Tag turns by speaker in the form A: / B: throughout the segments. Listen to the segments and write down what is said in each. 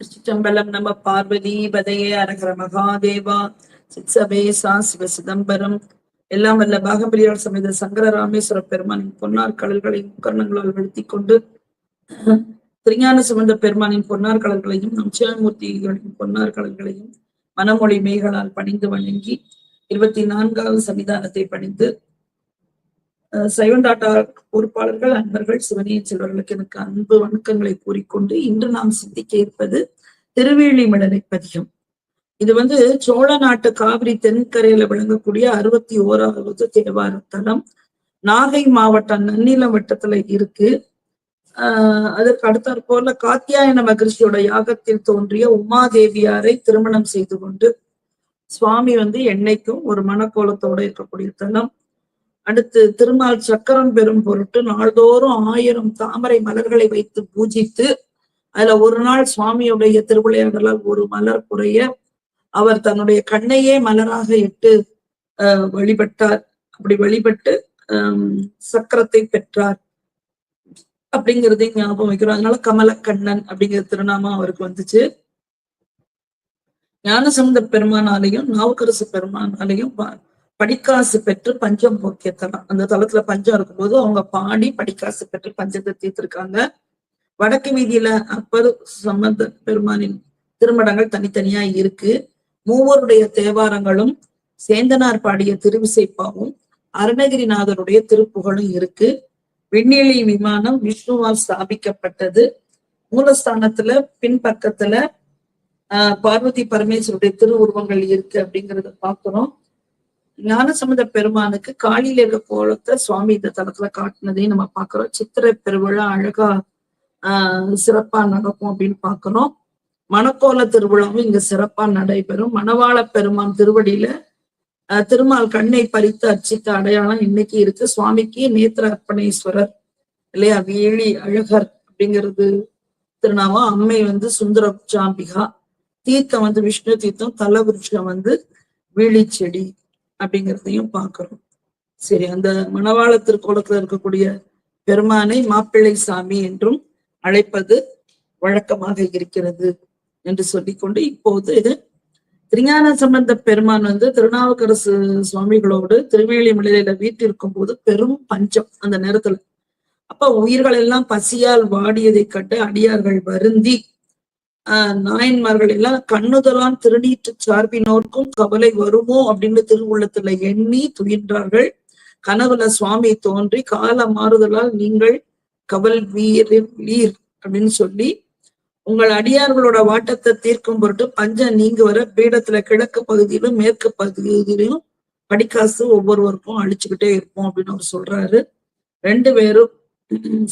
A: திருச்சிற்றம்பலம் நம்ம பார்வதி பதையே அரகர மகாதேவா சித்சபேசா சிவ சிதம்பரம் எல்லாம் வல்ல பாகம்பலியார் சமேத சங்கர ராமேஸ்வர பெருமானின் பொன்னார் கடல்களையும் கர்ணங்களால் வெளுத்திக் கொண்டு திருஞான சுமந்த பெருமானின் பொன்னார் கடல்களையும் நம் சிவமூர்த்திகளின் பொன்னார் கடல்களையும் மனமொழி மேகளால் பணிந்து வணங்கி இருபத்தி நான்காவது சன்னிதானத்தை பணிந்து சைவண்டாட்டா சைவந்தாட்டா பொறுப்பாளர்கள் அன்பர்கள் சிவனியின் செல்வர்களுக்கு எனக்கு அன்பு வணக்கங்களை கூறிக்கொண்டு இன்று நாம் சிந்திக்க இருப்பது திருவேலிமிடலை பதிகம். இது வந்து சோழ நாட்டு காவிரி தென்கரையில விளங்கக்கூடிய அறுபத்தி ஓராவது தேவார தலம். நாகை மாவட்டம் நன்னிலம் வட்டத்துல இருக்கு. ஆஹ் அதற்கு அடுத்தாற் போல காத்தியாயன மகிழ்ச்சியோட யாகத்தில் தோன்றிய உமாதேவியாரை திருமணம் செய்து கொண்டு சுவாமி வந்து என்னைக்கும் ஒரு மனக்கோலத்தோட இருக்கக்கூடிய தலம். அடுத்து திருமால் சக்கரம் பெறும் பொருட்டு நாள்தோறும் ஆயிரம் தாமரை மலர்களை வைத்து பூஜித்து அதுல ஒரு நாள் சுவாமியுடைய திருவிளையாடலால் ஒரு மலர் குறைய அவர் தன்னுடைய கண்ணையே மலராக இட்டு அஹ் வழிபட்டார். அப்படி வழிபட்டு சக்கரத்தை பெற்றார். அப்படிங்கிறதையும் ஞாபகம் வைக்கிறோம். அதனால கமலக்கண்ணன் அப்படிங்கிற திருநாமம் அவருக்கு வந்துச்சு. ஞானசம்பந்த பெருமானாலையும் நாவுக்கரசு பெருமானாலையும் படிக்காசு பெற்று பஞ்சம் போக்கிய தலம் அந்த தளத்துல பஞ்சம் இருக்கும்போது அவங்க பாடி படிக்காசு பெற்று பஞ்சத்தை தீர்த்திருக்காங்க. வடக்கு வீதியில அப்பர் சம்பந்த பெருமானின் திருமடங்கள் தனித்தனியா இருக்கு. மூவருடைய தேவாரங்களும் சேந்தனார் பாடிய திருவிசைப்பாவும் அருணகிரிநாதருடைய திருப்புகழும் இருக்கு. விண்ணிலி விமானம் விஷ்ணுவால் ஸ்தாபிக்கப்பட்டது. மூலஸ்தானத்துல பின்பக்கத்துல ஆஹ் பார்வதி பரமேஸ்வருடைய திருவுருவங்கள் இருக்கு அப்படிங்கறத பாக்குறோம். ஞானசம்பந்த பெருமானுக்கு காலியில இருக்க கோலத்தை சுவாமி இந்த தளத்துல காட்டினதையும் நம்ம பாக்குறோம் சித்திரை பெருவிழா அழகா ஆஹ் சிறப்பா நடக்கும் அப்படின்னு பாக்குறோம் மணக்கோல திருவிழாவும் இங்க சிறப்பா நடைபெறும். மணவாள பெருமான் திருவடியில திருமால் கண்ணை பறித்து அர்ச்சித்த அடையாளம் இன்னைக்கு இருக்கு. சுவாமிக்கு நேத்திர அர்ப்பணேஸ்வரர் இல்லையா? வேலி அழகர் அப்படிங்கிறது திருநாமம். அம்மை வந்து சுந்தர சாம்பிகா தீர்த்தம் வந்து விஷ்ணு தீர்த்தம் தலவிருஷம் வந்து வீழி செடி அப்படிங்கிறதையும் பார்க்கிறோம். சரி அந்த மணவாள திருக்கோலத்துல இருக்கக்கூடிய பெருமானை மாப்பிள்ளை சாமி என்றும் அழைப்பது வழக்கமாக இருக்கிறது என்று சொல்லிக்கொண்டு இப்போது திருஞான சம்பந்த பெருமான் வந்து திருநாவுக்கரசு சுவாமிகளோடு திருவேலிமலையில வீட்டிருக்கும் போது பெரும் பஞ்சம் அந்த நேரத்துல. அப்ப உயிர்கள் எல்லாம் பசியால் வாடியதை கண்டு அடியார்கள் வருந்தி நாயன்மார்கள் எல்லாம் கண்ணுதலான் திருநீற்று சார்பினோர்க்கும் கவலை வருமோ அப்படின்னு திருவுள்ளத்துல எண்ணி துயின்றார்கள். கனவுல சுவாமி தோன்றி கால மாறுதலால் நீங்கள் கவல் வீர் வீர் அப்படின்னு சொல்லி உங்கள் அடியார்களோட வாட்டத்தை தீர்க்கும் பொருட்டு பஞ்சம் நீங்க வர பீடத்துல கிழக்கு பகுதியிலும் மேற்கு பகுதியிலும் படிக்காசு ஒவ்வொருவருக்கும் அழிச்சுக்கிட்டே இருப்போம் அப்படின்னு அவர் சொல்றாரு. ரெண்டு பேரும்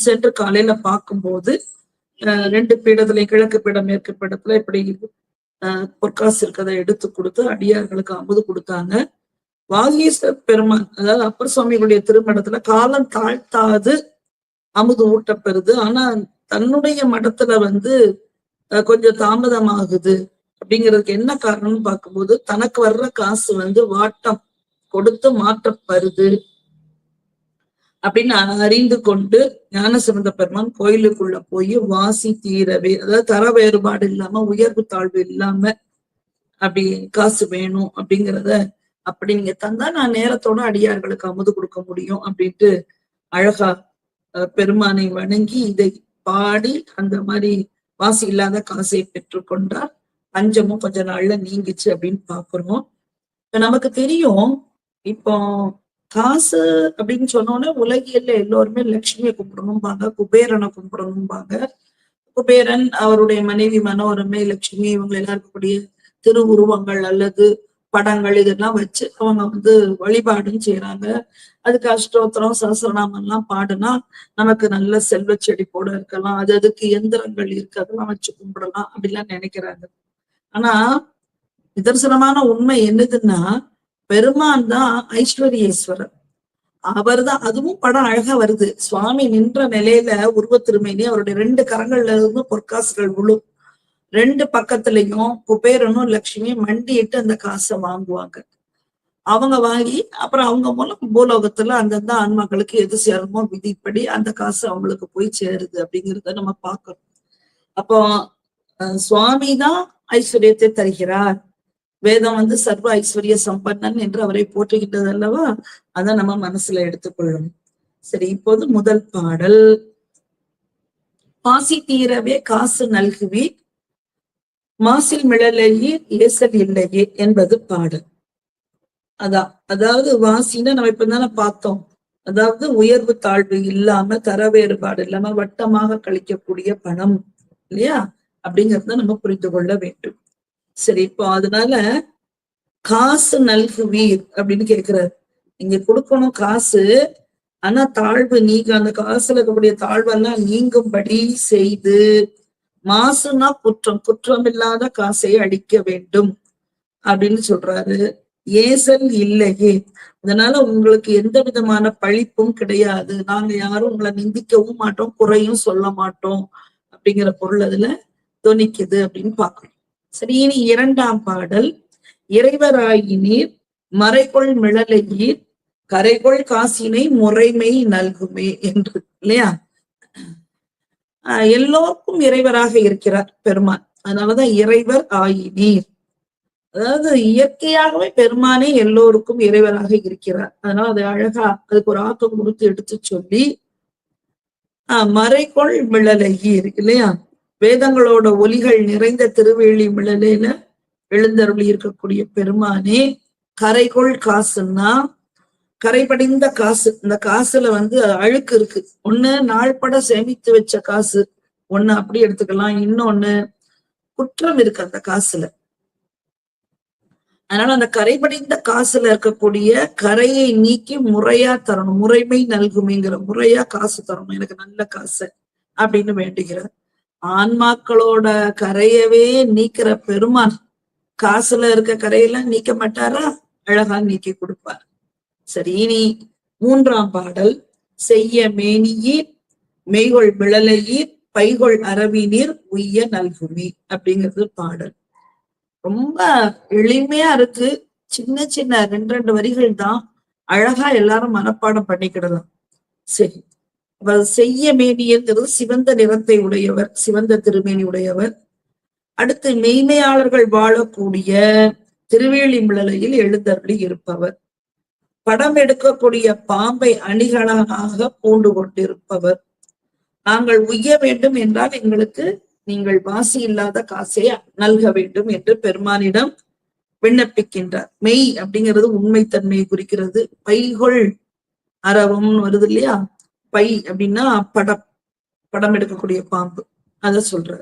A: சென்று காலையில பார்க்கும்போது ரெண்டு பீடத்துல கிழக்கு பீடம் மேற்கு பீடத்துல இப்படி பொற்காசு இருக்கிறத எடுத்து கொடுத்து அடியார்களுக்கு அமுது கொடுத்தாங்க. வாகீஸ்வர பெருமான் அதாவது அப்பர் சுவாமிகளுடைய திருமணத்துல காலம் தாழ்த்தாது அமுது ஊட்டப்பெறுது. ஆனா தன்னுடைய மடத்துல வந்து கொஞ்சம் தாமதமாகுது அப்படிங்கிறதுக்கு என்ன காரணம்னு பார்க்கும்போது தனக்கு வர்ற காசு வந்து வாட்டம் கொடுத்து மாற்றப்படுது அப்படின்னு அறிந்து கொண்டு ஞானசம்பந்த பெருமான் கோயிலுக்குள்ள போய் வாசி தீரவே அதாவது தர வேறுபாடு இல்லாம உயர்வு தாழ்வு இல்லாம அப்படி காசு வேணும் அப்படிங்கிறத அப்படி நீங்க தந்தா நான் நேரத்தோட அடியார்களுக்கு அமுது கொடுக்க முடியும் அப்படின்ட்டு அழகா பெருமானை வணங்கி இதை பாடி அந்த மாதிரி வாசி இல்லாத காசை பெற்றுக்கொண்டார் பஞ்சமும் கொஞ்ச நாள்ல நீங்கிச்சு அப்படின்னு பாக்குறோம். நமக்கு தெரியும் இப்போ காசு அப்படின்னு சொன்னோன்னே உலகியல்ல எல்லோருமே லட்சுமியை கும்பிடணும்பாங்க குபேரனை கும்பிடணும்பாங்க. குபேரன் அவருடைய மனைவி மனோரமை லட்சுமி இவங்க எல்லாம் இருக்கக்கூடிய திருவுருவங்கள் அல்லது படங்கள் இதெல்லாம் வச்சு அவங்க வந்து வழிபாடும் செய்யறாங்க அதுக்கு அஷ்டோத்திரம் சஹசிரநாமம் எல்லாம் பாடுனா நமக்கு நல்ல செல்வ செடி போட இருக்கலாம். அது அதுக்கு இயந்திரங்கள் இருக்கு அதெல்லாம் வச்சு கும்பிடலாம் அப்படிலாம் நினைக்கிறாங்க. ஆனா நிதர்சனமான உண்மை என்னதுன்னா பெருமான் தான் ஐஸ்வர்யேஸ்வரர். அவர் தான் அதுவும் படம் அழகா வருது. சுவாமி நின்ற நிலையில உருவத்திருமேனி அவருடைய ரெண்டு கரங்கள்ல இருந்து பொற்காசுகள் விழும் ரெண்டு பக்கத்துலயும் குபேரனும் லட்சுமியும் மண்டிட்டு அந்த காசை வாங்குவாங்க. அவங்க வாங்கி அப்புறம் அவங்க மூலம் பூலோகத்துல அந்தந்த ஆன்மாக்களுக்கு எது சேருமோ விதிப்படி அந்த காசு அவங்களுக்கு போய் சேருது அப்படிங்கிறத நம்ம பார்க்கணும். அப்போ சுவாமி தான் ஐஸ்வர்யத்தை தருகிறார். வேதம் வந்து சர்வ ஐஸ்வர்ய சம்பன்னன் என்று அவரை போற்றுகின்றது அல்லவா? அதை நம்ம மனசுல எடுத்துக்கொள்ளணும். சரி இப்போது முதல் பாடல். பாசி தீரவே காசு நல்குவி மாசில் மிழலையே ஏசல் இல்லையே என்பது பாடல். அதான் அதாவது வாசின்னு நம்ம இப்ப தானே பார்த்தோம். அதாவது உயர்வு தாழ்வு இல்லாம தர வேறுபாடு இல்லாம வட்டமாக கழிக்கக்கூடிய பணம் இல்லையா? அப்படிங்கறத நம்ம புரிந்து கொள்ள வேண்டும். சரி இப்போ அதனால காசு நல்குவீர் அப்படின்னு கேக்குறாரு. நீங்க கொடுக்கணும் காசு ஆனா தாழ்வு நீங்க அந்த காசுல இருக்கக்கூடிய தாழ்வெல்லாம் நீங்கும்படி செய்து மாசுனா குற்றம் குற்றம் இல்லாத காசை அடிக்க வேண்டும் அப்படின்னு சொல்றாரு. ஏசல் இல்லையே. அதனால உங்களுக்கு எந்த விதமான பழிப்பும் கிடையாது. நாங்க யாரும் உங்களை நிந்திக்கவும் மாட்டோம் குறையும் சொல்ல மாட்டோம் அப்படிங்கிற பொருள் அதுல துணிக்குது அப்படின்னு பாக்குறோம் ஸ்ரீனி இரண்டாம் பாடல். இறைவராயினீர் மறைகொள் மிளலையீர் கரைகொள் காசினை முறைமை நல்குமே என்று இல்லையா? ஆஹ் எல்லோருக்கும் இறைவராக இருக்கிறார் பெருமான். அதனாலதான் இறைவர் ஆயினீர் அதாவது இயற்கையாகவே பெருமானே எல்லோருக்கும் இறைவராக இருக்கிறார். அதனால அது அழகா அதுக்கு ஒரு ஆக்கம் கொடுத்து எடுத்து சொல்லி ஆஹ் மறைகொள் மிளலையீர் இல்லையா? வேதங்களோட ஒலிகள் நிறைந்த திருவேலி மிளலேல எழுந்தருளி இருக்கக்கூடிய பெருமானே கரைகோள் காசுன்னா கரைபடிந்த காசு. இந்த காசுல வந்து அழுக்கு இருக்கு. ஒண்ணு நாள்பட சேமித்து வச்ச காசு. ஒண்ணு அப்படி எடுத்துக்கலாம். இன்னொன்னு குற்றம் இருக்கு அந்த காசுல. அதனால அந்த கரைபடிந்த காசுல இருக்கக்கூடிய கரையை நீக்கி முறையா தரணும். முறைமை நல்குமைங்கிற முறையா காசு தரணும். எனக்கு நல்ல காசு அப்படின்னு வேண்டுகிறார். ஆன்மாக்களோட கரையவே நீக்கிற பெருமான். காசுல இருக்க கரையெல்லாம் நீக்க மாட்டாரா? அழகா நீக்கி கொடுப்பார். சரி இனி மூன்றாம் பாடல். செய்ய மேனியீர் மெய்கொள் விழலையீர் பைகொள் அரவினீர் உய்ய நல்குமி அப்படிங்கிறது பாடல். ரொம்ப எளிமையா இருக்கு. சின்ன சின்ன ரெண்டு ரெண்டு வரிகள் தான். அழகா எல்லாரும் மனப்பாடம் பண்ணிக்கிடலாம். சரி அப்ப செய்ய மேனியங்கிறது சிவந்த நிறத்தை உடையவர் சிவந்த திருமேனி உடையவர். அடுத்து மெய்மையாளர்கள் வாழக்கூடிய திருவேலிமிழலையில் எழுந்தருளி இருப்பவர். படம் எடுக்கக்கூடிய பாம்பை அணிகளாக பூண்டு கொண்டிருப்பவர். நாங்கள் உய்ய வேண்டும் என்றால் எங்களுக்கு நீங்கள் வாசி இல்லாத காசை நல்க வேண்டும் என்று பெருமானிடம் விண்ணப்பிக்கின்றார். மெய் அப்படிங்கிறது உண்மைத்தன்மையை குறிக்கிறது. பைகொள் அரவம்னு வருது இல்லையா? பை அப்படின்னா படம் படம் எடுக்கக்கூடிய பாம்பு. அத சொல்ற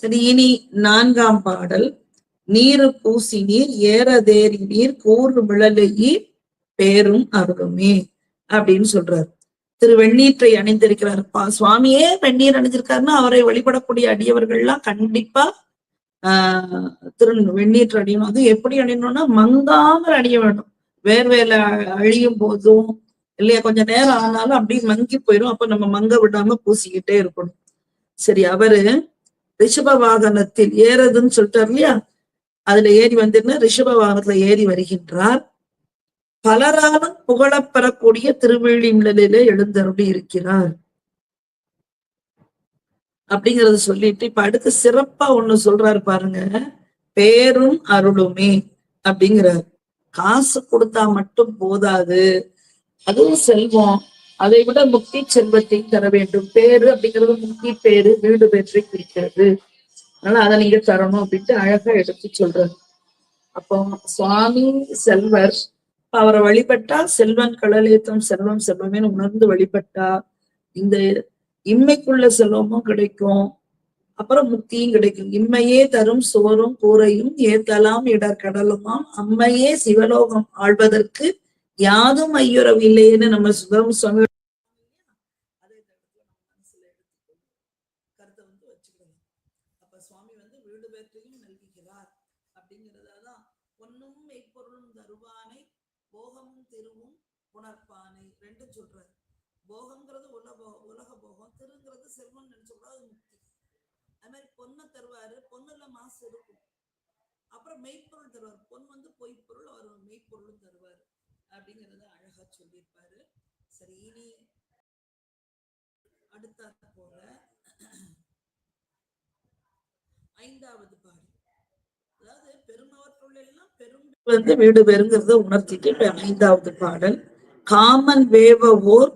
A: சரி இனி நான்காம் பாடல். நீரு பூசி நீர் ஏறதேறி நீர் கூறு விழலையீர் பேரும் அருளுமே அப்படின்னு சொல்றாரு. திரு வெண்ணீற்றை அணிந்திருக்கிறார். பா சுவாமியே வெந்நீர் அணிஞ்சிருக்காருன்னா அவரை வழிபடக்கூடிய அடியவர்கள்லாம் கண்டிப்பா ஆஹ் திரு வெந்நீற்று அணியணும். அது எப்படி அணியணும்னா மங்காமல் அணிய வேண்டும். வேர்வேல அழியும் போதும் இல்லையா? கொஞ்ச நேரம் ஆனாலும் அப்படியே மங்கி போயிடும் அப்ப நம்ம மங்க விடாம பூசிக்கிட்டே இருக்கணும். சரி அவரு ரிஷப வாகனத்தில் ஏறதுன்னு சொல்லிட்டார் இல்லையா? அதுல ஏறி வந்துன்னா ரிஷப வாகனத்துல ஏறி வருகின்றார். பலராலும் புகழப்பெறக்கூடிய திருவேழிமிழலில எழுந்தருளி இருக்கிறார். அப்படிங்கறத சொல்லிட்டு இப்ப அடுத்து சிறப்பா ஒண்ணு சொல்றாரு பாருங்க. பேரும் அருளுமே அப்படிங்கிறார். காசு கொடுத்தா மட்டும் போதாது. அதுவும் செல்வம். அதை விட முக்தி செல்வத்தை தர வேண்டும். பேரு அப்படிங்கிறது முக்தி பேரு வீடு பெற்றி குறிக்கிறது. அதனால அதை நீங்க தரணும் அப்படின்ட்டு அழகா எடுத்து சொல்றாரு. அப்போ சுவாமி செல்வர் அவரை வழிபட்டா செல்வன் கடலேத்தம் செல்வம் செல்வமே உணர்ந்து வழிபட்டா இந்த இம்மைக்குள்ள செல்வமும் கிடைக்கும். அப்புறம் முக்தியும் கிடைக்கும். இம்மையே தரும் சோறும் கூரையும் ஏத்தலாம் இடர்கடலுமாம் அம்மையே சிவலோகம் ஆழ்வதற்கு யாதும் ஐயுறவு இல்லையேன்னு நம்ம சுதம் சுவாமி நம்ம கருத்தை வந்து சுவாமி வந்து வீடு பேற்றையும் பொன்னும் மெய்ப்பொருளும் தருவானை போகமும் உணர்ப்பானை ரெண்டும் சொல்றாரு. போகம்ங்கிறது உலக உலக போகம் திருங்கிறது செல்வம் நினைச்சக்கூடாது அது முக்தி. அது மாதிரி பொண்ணை தருவாரு பொண்ணுல மாசு இருக்கும். அப்புறம் மெய்ப்பொருள் தருவார். பொன் வந்து பொய்ப்பொருள் அவர் மெய்ப்பொருளும் தருவார். அப்படிங்கறத அழகா சொல்லியிருப்பாரு. சரி இனி அடுத்த போல ஐந்தாவது பாடல். அதாவது பெருமவற்றுள்ள எல்லாம் பெரும் வந்து வீடு பெருங்கிறத உணர்த்திட்டு ஐந்தாவது பாடல். காமன் வேவ ஓர்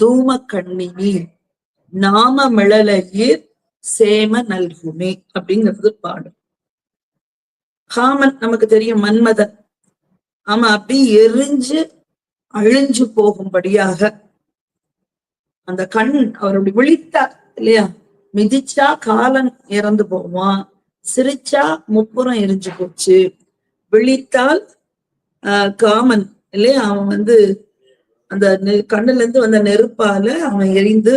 A: தூம கண்ணினீர் நாம மிளலையீர் சேம நல்குமே அப்படிங்கிறது பாடல். காமன் நமக்கு தெரியும் மன்மதன். ஆமா அப்படி எரிஞ்சு அழிஞ்சு போகும்படியாக அந்த கண் அவருடைய விழித்தார் இல்லையா? மிதிச்சா காலன் இறந்து போவான். சிரிச்சா முப்புறம் எரிஞ்சு போச்சு. விழித்தால் ஆஹ் காமன் இல்லையா? அவன் வந்து அந்த கண்ணுல இருந்து வந்த நெருப்பால அவன் எரிந்து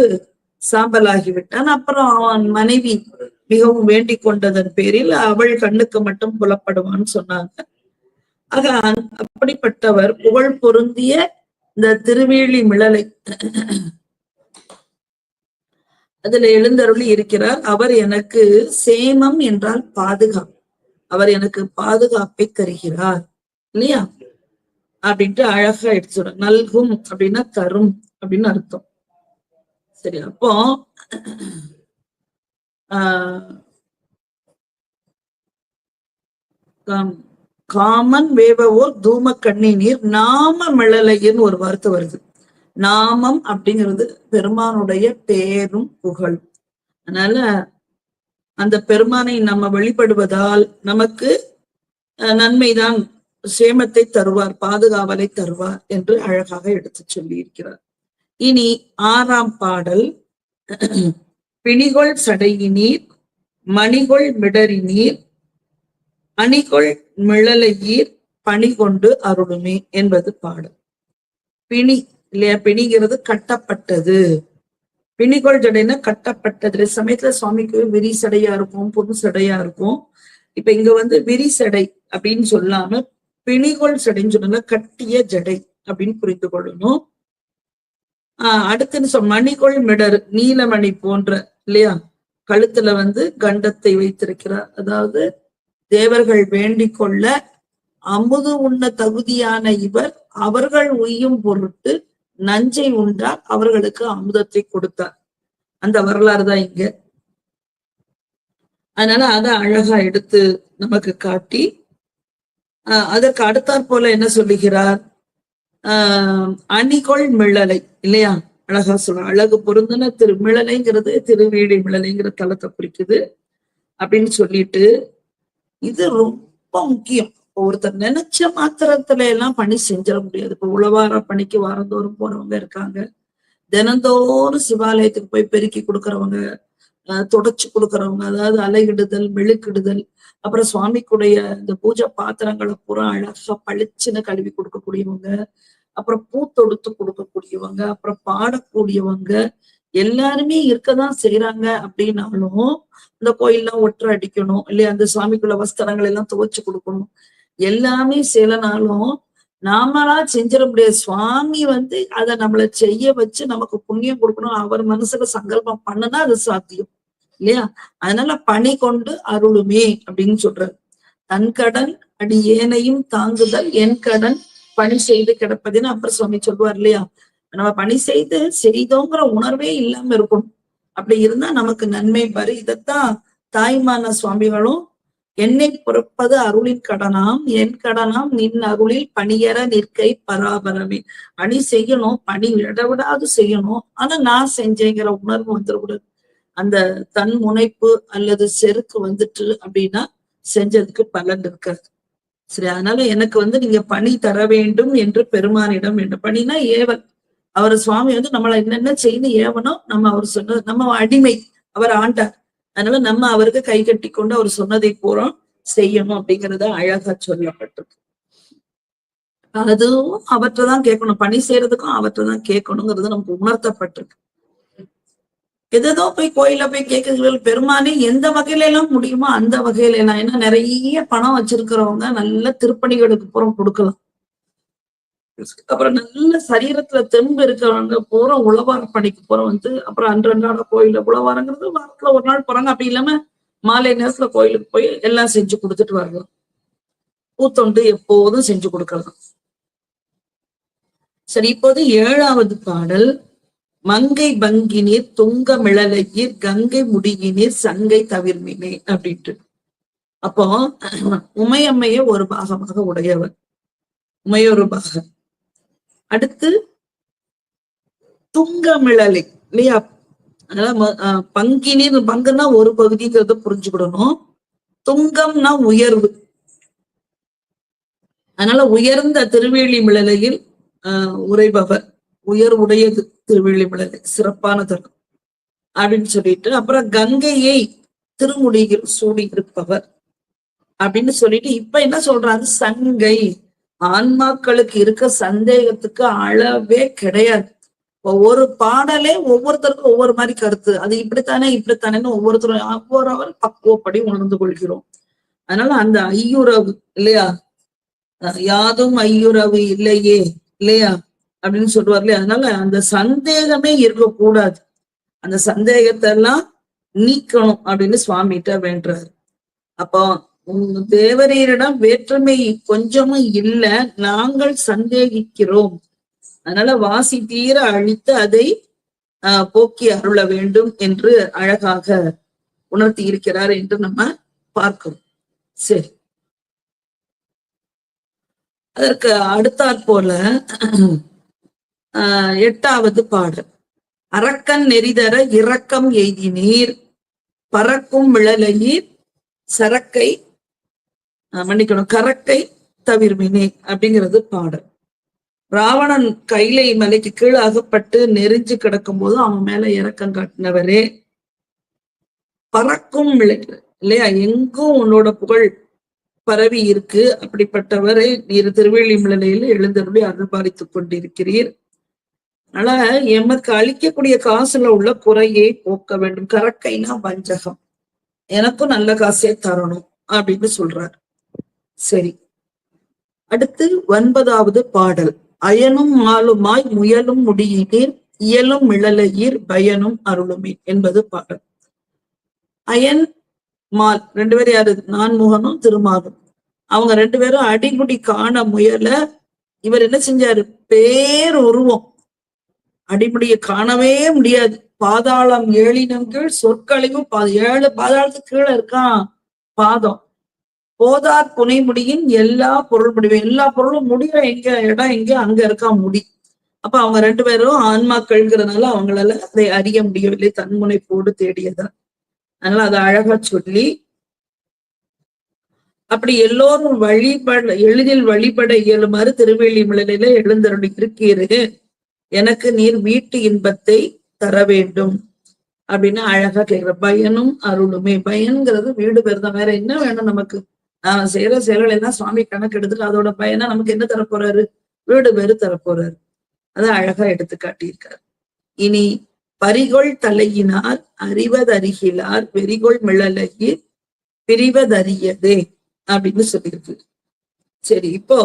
A: சாம்பலாகி விட்டான். அப்புறம் அவன் மனைவி மிகவும் வேண்டிக் கொண்டதன் பேரில் அவள் கண்ணுக்கு மட்டும் புலப்படுவான்னு சொன்னாங்க. ஆக அப்படிப்பட்டவர் புகழ் பொருந்திய இந்த திருவேலி மிளலை. அதுல எழுந்தருளி இருக்கிறார் அவர் எனக்கு சேமம் என்றால் பாதுகாப்பு. அவர் எனக்கு பாதுகாப்பை தருகிறார். இல்லையா? அப்படின்ட்டு அழகா எடுத்து சொல்ற நல்கும் அப்படின்னா தரும் அப்படின்னு அர்த்தம். சரி அப்போ ஆஹ் காமன் வேவவோர் தூம கண்ணி நீர் நாம மிளலையன்னு ஒரு வார்த்தை வருது. நாமம் அப்படிங்கிறது பெருமானுடைய பேரும் புகழ். அதனால அந்த பெருமானை நம்ம வழிபடுவதால் நமக்கு நன்மைதான். சேமத்தை தருவார் பாதுகாவலை தருவார் என்று அழகாக எடுத்து சொல்லி இருக்கிறார் இனி ஆறாம் பாடல். பிணிகொள் சடையினீர் மணிகொள் மிடறினீர் அணிகொள் மிழலையீர் பணி கொண்டு அருளுமே என்பது பாடல் பிணி இல்லையா? பிணிங்கிறது கட்டப்பட்டது. பிணிகொள் ஜடைன்னா கட்டப்பட்டது. சில சமயத்துல சுவாமிக்கு விரி சடையா இருக்கும் புது சடையா இருக்கும். இப்ப இங்க வந்து விரி சடை அப்படின்னு சொல்லாம பிணிகொள் சடைன்னு சொன்னா கட்டிய ஜடை அப்படின்னு புரிந்து கொள்ளணும். ஆஹ் அடுத்துன்னு சொல் மணிகொள் மிடர் நீலமணி போன்ற இல்லையா? கழுத்துல வந்து கண்டத்தை வைத்திருக்கிறார். அதாவது தேவர்கள் வேண்டிக் கொள்ள அமுது உண்ண தகுதியான இவர் அவர்கள் உய்யும் பொருட்டு நஞ்சை உண்டார் அவர்களுக்கு அமுதத்தை கொடுத்தார். அந்த வரலாறு தான் இங்க. அதனால அதை அழகா எடுத்து நமக்கு காட்டி ஆஹ் அதற்கு அடுத்தாற் போல என்ன சொல்லுகிறார்? ஆஹ் அணிகொள் மிழலை இல்லையா? அழகா சொல்ற அழகு பொருந்தின திரு மிளலைங்கிறது திருவேடி மிழலைங்கிற தலத்தை குறிக்குது. அப்படின்னு சொல்லிட்டு இது ரொம்ப முக்கியம். ஒருத்தர் நினைச்ச மாத்திரத்துல எல்லாம் பணி செஞ்சிட முடியாது. இப்ப உழவார பணிக்கு வாரந்தோறும் போறவங்க இருக்காங்க. தினந்தோறும் சிவாலயத்துக்கு போய் பெருக்கி கொடுக்கறவங்க தொடச்சு கொடுக்கறவங்க அதாவது அலையிடுதல் மெழுக்கிடுதல் அப்புறம் சுவாமிக்குடைய இந்த பூஜை பாத்திரங்களை பூரா அழகா பளிச்சுன்னு கழுவி கொடுக்கக்கூடியவங்க அப்புறம் பூ தொடுத்து கொடுக்கக்கூடியவங்க அப்புறம் பாடக்கூடியவங்க எல்லாருமே இருக்கதான் செய்யறாங்க அப்படின்னாலும் இந்த கோயில்லாம் ஒற்றை அடிக்கணும் இல்லையா அந்த சுவாமிக்குள்ள வஸ்திரங்கள் எல்லாம் துவைச்சு கொடுக்கணும். எல்லாமே செய்யலனாலும் நாமளா செஞ்சிட முடியாது. சுவாமி வந்து அதை நம்மள செய்ய வச்சு நமக்கு புண்ணியம் கொடுக்கணும் அவர் மனசுல சங்கல்பம் பண்ணுனா அது சாத்தியம் இல்லையா? அதனால பணி கொண்டு அருளுமே அப்படின்னு சொல்றாரு. தன் கடன் அடி ஏனையும் தாங்குதல் என் கடன் பணி செய்து கிடப்பதுன்னு அப்புறம் சுவாமி சொல்லுவார் இல்லையா? நம்ம பணி செய்து செய்தோங்கிற உணர்வே இல்லாம இருக்கணும். அப்படி இருந்தா நமக்கு நன்மை பாரு இதைத்தான் தாய்மான சுவாமிகளும் என்னை பொறுப்பது அருளின் கடனாம். என் கடனாம் நின் அருளில் பணியற நிற்கை பராபரமே. பணி செய்யணும். பணி விடவிடாது செய்யணும். ஆனா நான் செஞ்சேங்கிற உணர்வு வந்துடக்கூடாது. அந்த தன் முனைப்பு அல்லது செருக்கு வந்துட்டு அப்படின்னா செஞ்சதுக்கு பலன் இருக்காது. சரி அதனால எனக்கு வந்து நீங்க பணி தர வேண்டும் என்று பெருமானிடம் வேண்டும். பணினா ஏவல். அவர் சுவாமி வந்து நம்மளை என்னென்ன செய்து ஏவனோ நம்ம அவர் சொன்னது நம்ம அடிமை அவர் ஆண்டார். அதனால நம்ம அவருக்கு கை கட்டி கொண்டு அவர் சொன்னதை பூரா செய்யணும் அப்படிங்கறத அழகா சொல்லப்பட்டிருக்கு. அதுவும் அவற்றை தான் கேட்கணும் பணி செய்யறதுக்கும் அவற்றை தான் கேட்கணுங்கிறது நமக்கு உணர்த்தப்பட்டிருக்கு. எதோ போய் கோயில போய் கேட்குறீர்கள் பெருமானே எந்த வகையில எல்லாம் முடியுமோ அந்த வகையில எல்லாம். ஏன்னா நிறைய பணம் வச்சிருக்கிறவங்க நல்ல திருப்பணிகளுக்கு புறம் கொடுக்கலாம். அப்புறம் நல்ல சரீரத்துல தெம்பு இருக்கிறவங்க போற உழவார பணிக்கு போறோம் வந்து அப்புறம் அன்றன்றாட கோயில உழவாரங்கிறது வாரத்துல ஒரு நாள் போறாங்க அப்படி இல்லாம மாலை நேரத்துல கோயிலுக்கு போய் எல்லாம் செஞ்சு கொடுத்துட்டு வரலாம் பூத்தொண்டு எப்போதும் செஞ்சு கொடுக்கலாம் சரி இப்போது ஏழாவது பாடல். மங்கை பங்கினீர் துங்க மிளலையீர் கங்கை முடியினீர் சங்கை தவிர்மினே அப்படின்ட்டு. அப்போ உமையம்மையே ஒரு பாகமாக உடையவர். உமையொரு பாகம் அடுத்து துங்கமிழலை இல்லையா? அதனால பங்கினி பங்குன்னா ஒரு பகுதிங்கிறத புரிஞ்சுக்கிடணும். துங்கம்னா உயர்வு. அதனால உயர்ந்த திருவேலி மிளலையில் ஆஹ் உரைபவர் உயர் உடையது திருவேலி மிளலை சிறப்பான தலம் அப்படின்னு சொல்லிட்டு அப்புறம் கங்கையை திருமுடியில் சூடி இருப்பவர் அப்படின்னு சொல்லிட்டு இப்ப என்ன சொல்றாரு சங்கை. ஆன்மாக்களுக்கு இருக்க சந்தேகத்துக்கு அளவே கிடையாது. ஒவ்வொரு பாடலே ஒவ்வொருத்தருக்கும் ஒவ்வொரு மாதிரி கருத்து. அது இப்படித்தானே இப்படித்தானேன்னு ஒவ்வொருத்தரும் ஒவ்வொருவர் பக்குவப்படி உணர்ந்து கொள்கிறோம். அதனால அந்த ஐயுறவு இல்லையா? யாதும் ஐயுறவு இல்லையே இல்லையா? அப்படின்னு சொல்லுவார் இல்லையா? அதனால அந்த சந்தேகமே இருக்கக்கூடாது. அந்த சந்தேகத்தை எல்லாம் நீக்கணும் அப்படின்னு சுவாமிகிட்ட வேண்டுறாரு. அப்போ தேவரீரிடம் வேற்றுமை கொஞ்சமும் இல்ல. நாங்கள் சந்தேகிக்கிறோம். அதனால வாசி தீர அழித்து அதை போக்கி அருள வேண்டும் என்று அழகாக உணர்த்தி இருக்கிறார் என்று நம்ம பார்க்கிறோம். சரி. அதற்கு அடுத்தாற் போல ஆஹ் எட்டாவது பாடல். அரக்கன் நெறிதர இரக்கம் எய்தினீர் பறக்கும் விழலையீர் சரக்கை மன்னிக்கணும். கரக்கை தவிர்மினே அப்படிங்கிறது பாடல். ராவணன் கைலை மலைக்கு கீழே அகப்பட்டு நெறிஞ்சு கிடக்கும் போது அவன் மேல இறக்கம் காட்டினவரே. பறக்கும் இல்லையா? எங்கும் உன்னோட புகழ் பரவி இருக்கு. அப்படிப்பட்டவரை நீர் திருவேலிமலையில எழுந்தருளி அருள்பாலித்துக் கொண்டிருக்கிறீர். அதனால எமக்கு அளிக்கக்கூடிய காசுல உள்ள குறையை போக்க வேண்டும். கரக்கைனா வஞ்சகம். எனக்கும் நல்ல காசே தரணும் அப்படின்னு சொல்றாரு. சரி. அடுத்து ஒன்பதாவது பாடல். அயனும் மாலுமாய் முயலும் முடியினீர் இயலும் மிளலையீர் பயனும் அருளுமே என்பது பாடல். அயன் மால் ரெண்டு பேரும் யாரு? நான்முகனும் திருமாலும். அவங்க ரெண்டு பேரும் அடிமுடி காண முயல இவர் என்ன செஞ்சாரு? பேர் உருவம். அடிமுடியை காணவே முடியாது. பாதாளம் ஏழினம் கீழ் சொற்களையும் பா- ஏழு பாதாளத்துக்கு கீழே இருக்கான் பாதம். போதார் புனை முடியின் எல்லா பொருள் முடிவும் எல்லா பொருளும் முடிகிற எங்க இடம் எங்க அங்க இருக்கா முடி. அப்ப அவங்க ரெண்டு பேரும் ஆன்மாக்கள்ங்கிறதுனால அவங்களால அதை அறிய முடியவில்லை. தன்முனைப்போடு தேடியதா அதனால அதை அழகா சொல்லி அப்படி எல்லோரும் வழிபட எளிதில் வழிபட இயலுமாறு திருவேலி மலையில எழுந்தருள் இருக்கீரு. எனக்கு நீர் வீட்டு இன்பத்தை தர வேண்டும். அப்படின்னு அழகா கேக்குற பயனும் அருளுமே. பயன்கிறது வீடு பேர் தான் வேற என்ன வேணும் நமக்கு? ஆஹ் செய்யற செயல்களை எல்லாம் சுவாமி கணக்கு எடுத்துட்டு அதோட பயனா நமக்கு என்ன தரப்போறாரு வீடு பேரு தரப்போறாரு அதை அழகா எடுத்து காட்டியிருக்காரு. இனி பரிகொள் தலையினார் அறிவதறிகிலார் வெறிகொள் மிளலையில் பிரிவதறியதே அப்படின்னு சொல்லியிருக்கு. சரி இப்போ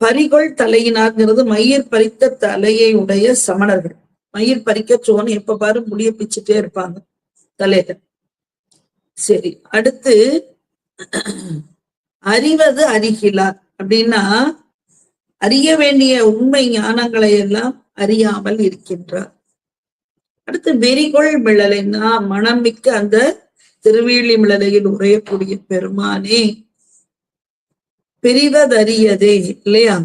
A: பரிகொள் தலையினார்ங்கிறது மயிர் பறித்த தலையை உடைய சமணர்கள். மயிர் பறிக்க சோன்னு எப்ப பாரு முடிய பிச்சுட்டே இருப்பாங்க தலையில. சரி அடுத்து அறிவது அறிகிலார் அப்படின்னா அறிய வேண்டிய உண்மை ஞானங்களை எல்லாம் அறியாமல் இருக்கின்றார். அடுத்து வெறிகொள் மிளலைன்னா மனம் மிக்க அந்த திருவேலி மிளலையில் உரையக்கூடிய பெருமானே பிரிவதறியதே இல்லையா?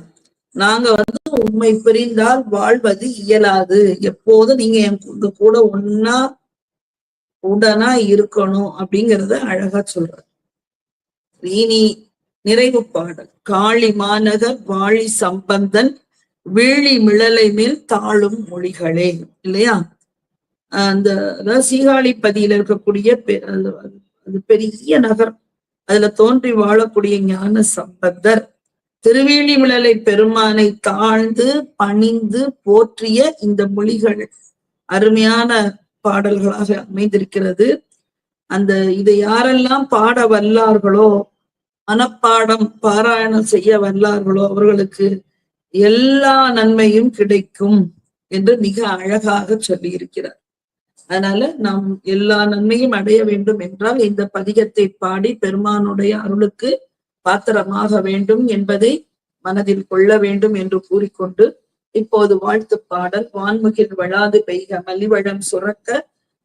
A: நாங்க வந்து உண்மை பிரிந்தால் வாழ்வது இயலாது. எப்போதும் நீங்க என் உங்க கூட ஒன்னா உடனா இருக்கணும் அப்படிங்கறத அழகா சொல்ற இனி நிறைவு பாடல். காளி மாநகர் வாழி சம்பந்தன் வீழி மிளலை மேல் தாழும் மொழிகளே இல்லையா? அந்த சீகாழி பதியில இருக்கக்கூடிய அது பெரிய நகர் அதுல தோன்றி வாழக்கூடிய ஞான சம்பந்தர். திருவேலிமிழலை பெருமானை தாழ்ந்து பணிந்து போற்றிய இந்த மொழிகள் அருமையான பாடல்களாக அமைந்திருக்கிறது. அந்த இதை யாரெல்லாம் பாட வல்லார்களோ மனப்பாடம் பாராயணம் செய்ய வல்லார்களோ அவர்களுக்கு எல்லா நன்மையும் கிடைக்கும் என்று மிக அழகாக சொல்லி இருக்கிறார் அதனால நாம் எல்லா நன்மையும் அடைய வேண்டும் என்றால் இந்த பதிகத்தை பாடி பெருமானுடைய அருளுக்கு பாத்திரமாக வேண்டும் என்பதை மனதில் கொள்ள வேண்டும் என்று கூறிக்கொண்டு இப்போது வாழ்த்து பாடல் வான்முகில் வளாது பெய்க மலிவழம் சுரக்க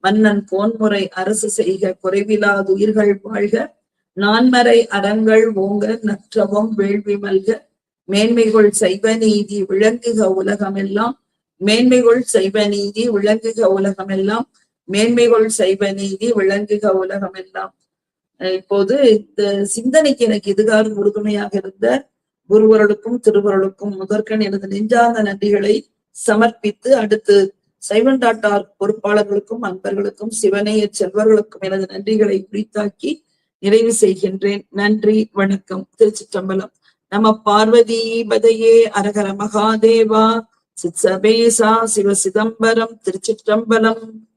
A: மன்னன் போன்முறை அரசு செய்க குறைவிலாது உயிர்கள் வாழ்க நான்மறை அறங்கள் ஓங்க நற்றவம் வேள்வி மல்க. மேன்மைகள் சைவ நீதி விளங்குக உலகமெல்லாம். மேன்மைகள் சைவ நீதி விளங்குக உலகமெல்லாம். மேன்மைகள் சைவ நீதி விளங்குக உலகமெல்லாம். அஹ் இப்போது இந்த சிந்தனைக்கு எனக்கு இதுகாரும் உறுதுணையாக இருந்த குருவருளுக்கும் திருவருளுக்கும் முதற்கண் எனது நெஞ்சார்ந்த நன்றிகளை சமர்ப்பித்து அடுத்து சைவன் டாட்டார் பொறுப்பாளர்களுக்கும் அன்பர்களுக்கும் சிவனைய செல்வர்களுக்கும் எனது நன்றிகளை குறித்தாக்கி நிறைவு செய்கின்றேன். நன்றி வணக்கம். திருச்சிற்றம்பலம். நம பார்வதி பதையே அரகர மகாதேவா. சித்சபேசா சிவ சிதம்பரம் திருச்சிற்றம்பலம்.